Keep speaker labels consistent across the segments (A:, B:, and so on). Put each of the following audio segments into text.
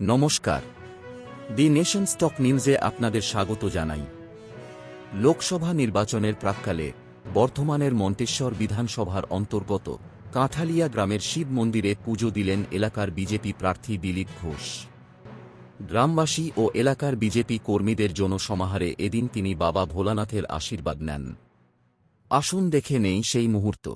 A: নমস্কার। দি nation stock নিউজে আপনাদের স্বাগত জানাই। লোকসভা নির্বাচনের প্রাক্কালে বর্ধমানের মন্তেশ্বর বিধানসভার অন্তর্গত কাঁঠালিয়া গ্রামের শিব মন্দিরে পুজো দিলেন এলাকার বিজেপি প্রার্থী দিলীপ ঘোষ। গ্রামবাসী ও এলাকার বিজেপি কর্মীদের জনসমাহারে এদিন তিনি বাবা ভোলানাথের আশীর্বাদ নেন। আসুন দেখে নেই সেই মুহূর্ত।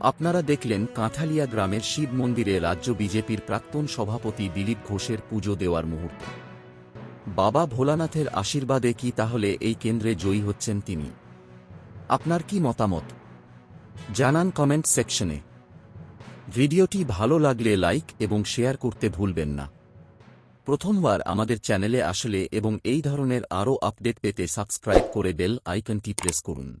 A: আপনারা দেখলেন কাঁঠালিয়া গ্রামের শিব মন্দিরে রাজ্য বিজেপির প্রাক্তন সভাপতি দিলীপ ঘোষের পুজো দেওয়ার মুহূর্ত। বাবা ভোলানাথের আশীর্বাদে কি তাহলে এই কেন্দ্রে জয়ী হচ্ছেন তিনি? আপনার কি মতামত? জানান কমেন্ট সেকশনে। ভিডিওটি ভালো লাগলে লাইক এবং শেয়ার করতে ভুলবেন না। প্রথমবার আমাদের চ্যানেলে আসলে এবং এই ধরনের আরও আপডেট পেতে সাবস্ক্রাইব করে বেল আইকনটি প্রেস করুন।